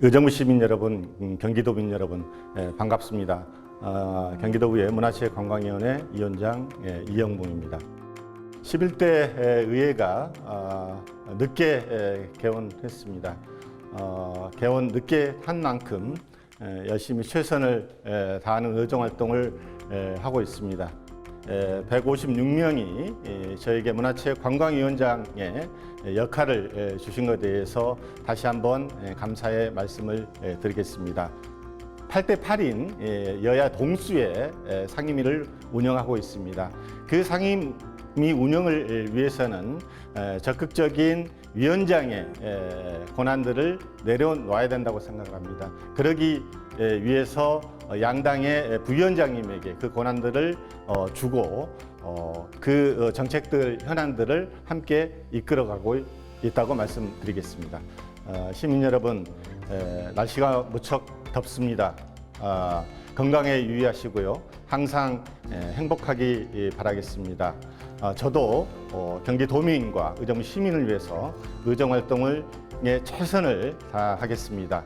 의정부 시민 여러분, 음, 경기도민 여러분 예, 반갑습니다. 어, 경기도의회 문화체육관광위원회 위원장 예, 이영봉입니다. 11대 의회가 어, 늦게 에, 개원했습니다. 어, 개원 늦게 한 만큼 에, 열심히 최선을 에, 다하는 의정 활동을 에, 하고 있습니다. 156명이 저에게 문화체육 관광위원장의 역할을 에, 주신 것에 대해서 다시 한번 에, 감사의 말씀을 에, 드리겠습니다. 8대 8인 여야 동수의 에, 상임위를 운영하고 있습니다. 그 상임위 운영을 위해서는 에, 적극적인 위원장의 에, 권한들을 내려놓아야 된다고 생각을 합니다. 그러기 에, 위해서 어, 양당의 부위원장님에게 그 권한들을 어, 주고 어, 그 어, 정책들 현안들을 함께 이끌어가고 있다고 말씀드리겠습니다. 어, 시민 여러분 에, 날씨가 무척 덥습니다. 아, 건강에 유의하시고요. 항상 에, 행복하기 예, 바라겠습니다. 아, 저도 어, 경기 도민과 의정 시민을 위해서 의정 활동을 에 최선을 다하겠습니다.